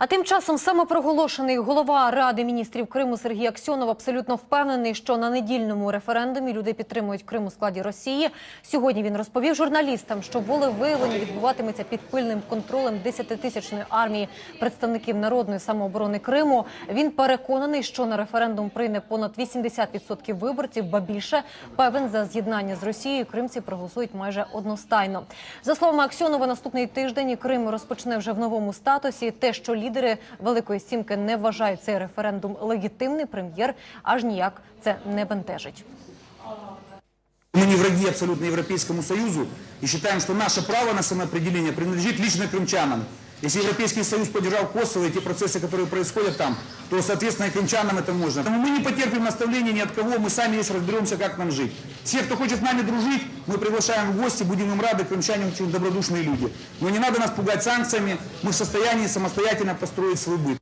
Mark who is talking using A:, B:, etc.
A: А тим часом самопроголошений голова Ради міністрів Криму Сергій Аксьонов абсолютно впевнений, що на недільному референдумі люди підтримують Крим у складі Росії. Сьогодні він розповів журналістам, що волевиявлення відбуватиметься під пильним контролем 10-тисячної армії представників народної самооборони Криму. Він переконаний, що на референдум прийде понад 80% виборців, ба більше певен за з'єднання з Росією. Кримці проголосують майже одностайно. За словами Аксьонова, наступний тиждень Крим розпочне вже в новому статусі. Те, що лідери Великої Сімки не вважають цей референдум легітимний, прем'єр аж ніяк це не бентежить.
B: Мы не враги абсолютно Европейскому Союзу и считаем, что наше право на самоопределение принадлежит лично крымчанам. Если Европейский Союз поддержал Косово и те процессы, которые происходят там, то, соответственно, и крымчанам это можно. Поэтому мы не потерпим наставления ни от кого, мы сами здесь разберемся, как нам жить. Все, кто хочет с нами дружить, мы приглашаем в гости, будем им рады, крымчане очень добродушные люди. Но не надо нас пугать санкциями, мы в состоянии самостоятельно построить свой быт.